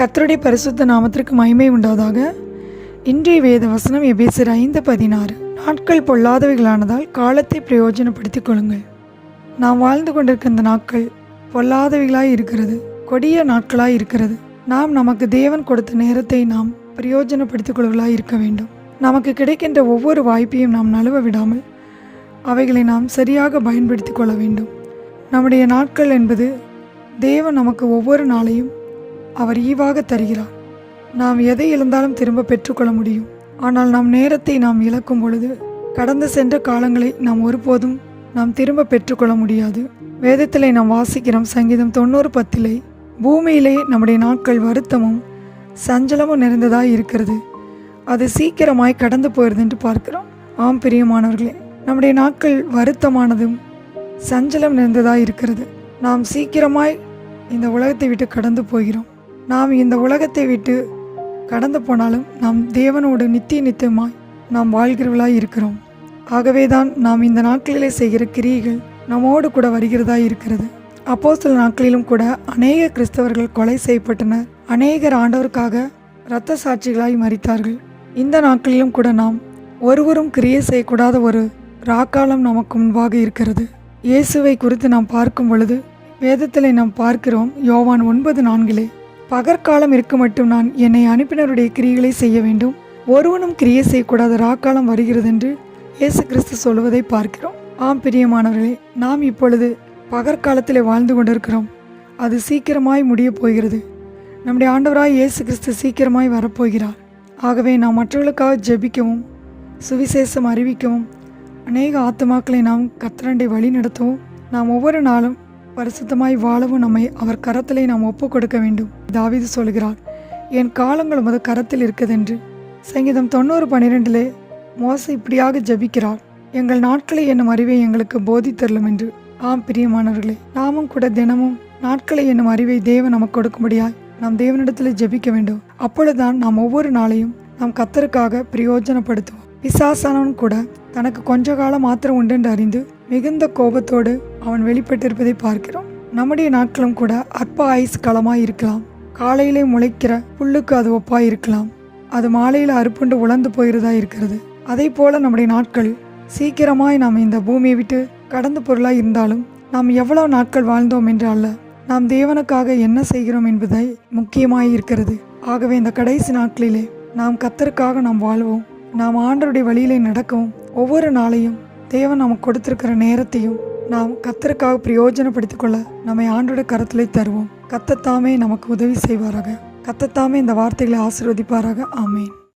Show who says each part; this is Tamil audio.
Speaker 1: கத்தருடைய பரிசுத்த நாமத்திற்கு மகிமை உண்டாதாக இன்றைய வேத வசனம் எபேசர் ஐந்து பதினாறு. நாட்கள் பொல்லாதவைகளானதால் காலத்தை பிரயோஜனப்படுத்திக் கொள்ளுங்கள். நாம் வாழ்ந்து கொண்டிருக்கிற இந்த நாட்கள் பொல்லாதவைகளாய் இருக்கிறது கொடிய நாட்களாய் இருக்கிறது. நாம் நமக்கு தேவன் கொடுத்த நேரத்தை நாம் பிரயோஜனப்படுத்திக் கொள்வர்களாய் இருக்க வேண்டும். நமக்கு கிடைக்கின்ற ஒவ்வொரு வாய்ப்பையும் நாம் நழுவ விடாமல் அவைகளை நாம் சரியாக பயன்படுத்தி கொள்ள வேண்டும். நம்முடைய நாட்கள் என்பது தேவன் நமக்கு ஒவ்வொரு நாளையும் அவர் ஈவாக தருகிறார். நாம் எதை இழந்தாலும் திரும்ப பெற்றுக்கொள்ள முடியும். ஆனால் நாம் நேரத்தை நாம் இழக்கும் பொழுது கடந்து சென்ற காலங்களை நாம் ஒருபோதும் நாம் திரும்ப பெற்றுக்கொள்ள முடியாது. வேதத்திலே நாம் வாசிக்கிறோம் சங்கீதம் தொண்ணூறு பத்திலே பூமியிலே நம்முடைய நாட்கள் வருத்தமும் சஞ்சலமும் நிறைந்ததாக இருக்கிறது. அது சீக்கிரமாய் கடந்து போயிருது என்று பார்க்கிறோம். ஆம் பிரியமானவர்களே நம்முடைய நாட்கள் வருத்தமானதும் சஞ்சலம் நிறைந்ததாக இருக்கிறது. நாம் சீக்கிரமாய் இந்த உலகத்தை விட்டு கடந்து போகிறோம். நாம் இந்த உலகத்தை விட்டு கடந்து போனாலும் நாம் தேவனோடு நித்திய நித்தியமாய் நாம் வாழ்கிறவர்களாய் இருக்கிறோம். ஆகவே தான் நாம் இந்த நாட்களிலே செய்கிற கிரியைகள் நம்மோடு கூட வருகிறதாய் இருக்கிறது. அப்போ சில நாட்களிலும் கூட அநேக கிறிஸ்தவர்கள் கொலை செய்யப்பட்டனர். அநேகர் ஆண்டவருக்காக இரத்த சாட்சிகளாய் மறித்தார்கள் இந்த நாட்களிலும் கூட நாம் ஒருவரும் கிரியை செய்யக்கூடாத ஒரு ராக்காலம் நமக்கு முன்பாக இருக்கிறது. இயேசுவை குறித்து நாம் பார்க்கும் பொழுது வேதத்திலே நாம் பார்க்கிறோம் யோவான் ஒன்பது நான்கிலே பகற்காலம் இருக்க மட்டும் நான் என்னை அனுப்பினருடைய கிரியைகளை செய்ய வேண்டும். ஒருவனும் கிரியை செய்யக்கூடாத ராக்காலம் வருகிறது என்று இயேசு கிறிஸ்து சொல்வதை பார்க்கிறோம். ஆம் பிரியமானவர்களே நாம் இப்பொழுது பகற்காலத்தில் வாழ்ந்து கொண்டிருக்கிறோம். அது சீக்கிரமாய் முடியப் போகிறது. நம்முடைய ஆண்டவராய் இயேசு கிறிஸ்து சீக்கிரமாய் வரப்போகிறார். ஆகவே நாம் மற்றவர்களுக்காக ஜெபிக்கவும் சுவிசேஷம் அறிவிக்கவும் அநேக ஆத்துமாக்களை நாம் கத்திரண்டை வழி நடத்தவும் நாம் ஒவ்வொரு நாளும் பரிசுத்தமாய் வாழவும் நம்மை அவர் கரத்திலே நாம் ஒப்பு கொடுக்க வேண்டும். தாவீது சொல்கிறார் என் காலங்கள் உமது கரத்தில் இருக்கதென்று சங்கீதம் தொண்ணூறு பன்னிரெண்டிலே மோச இப்படியாக ஜெபிக்கிறார் எங்கள் நாட்களை என்னும் அறிவை எங்களுக்கு போதித்தரலும் என்று. ஆம் பிரியமானவர்களே நாமும் கூட தினமும் நாட்களை என்னும் அறிவை தேவன் நமக்கு கொடுக்கும்படியாய் நாம் தேவனிடத்தில் ஜெபிக்க வேண்டும். அப்பொழுதுதான் நாம் ஒவ்வொரு நாளையும் நாம் கத்தருக்காக பிரயோஜனப்படுத்துவோம். பிசாசானவன் கூட தனக்கு கொஞ்ச காலம் மாத்திரம் உண்டு என்று அறிந்து மிகுந்த கோபத்தோடு அவன் வெளிப்பட்டிருப்பதை பார்க்கிறோம். நம்முடைய நாட்களும் கூட அற்ப ஆயுஸ் களமாய் இருக்கலாம். காலையிலே முளைக்கிற புல்லுக்கு அது ஒப்பாய் இருக்கலாம். அது மாலையில் அறுப்புண்டு உலர்ந்து போயிருதா இருக்கிறது. அதே போல நம்முடைய நாட்கள் சீக்கிரமாய் நாம் இந்த பூமியை விட்டு கடந்து பொருளாய் இருந்தாலும் நாம் எவ்வளவு நாட்கள் வாழ்ந்தோம் என்று அல்ல நாம் தேவனுக்காக என்ன செய்கிறோம் என்பதை முக்கியமாய் இருக்கிறது. ஆகவே இந்த கடைசி நாட்களிலே நாம் கத்தருக்காக நாம் வாழ்வோம். நாம் ஆண்டருடைய வழியிலே நடக்கவும் ஒவ்வொரு நாளையும் தேவன் நமக்கு கொடுத்திருக்கிற நேரத்தையும் நாம் கத்தருக்காக பிரயோஜனப்படுத்திக் கொள்ள நம்மை ஆண்டோட கரத்திலே தருவோம். கத்தத்தாமே நமக்கு உதவி செய்வாராக. கத்தத்தாமே இந்த வார்த்தைகளை ஆசிர்வதிப்பாராக. ஆமேன்.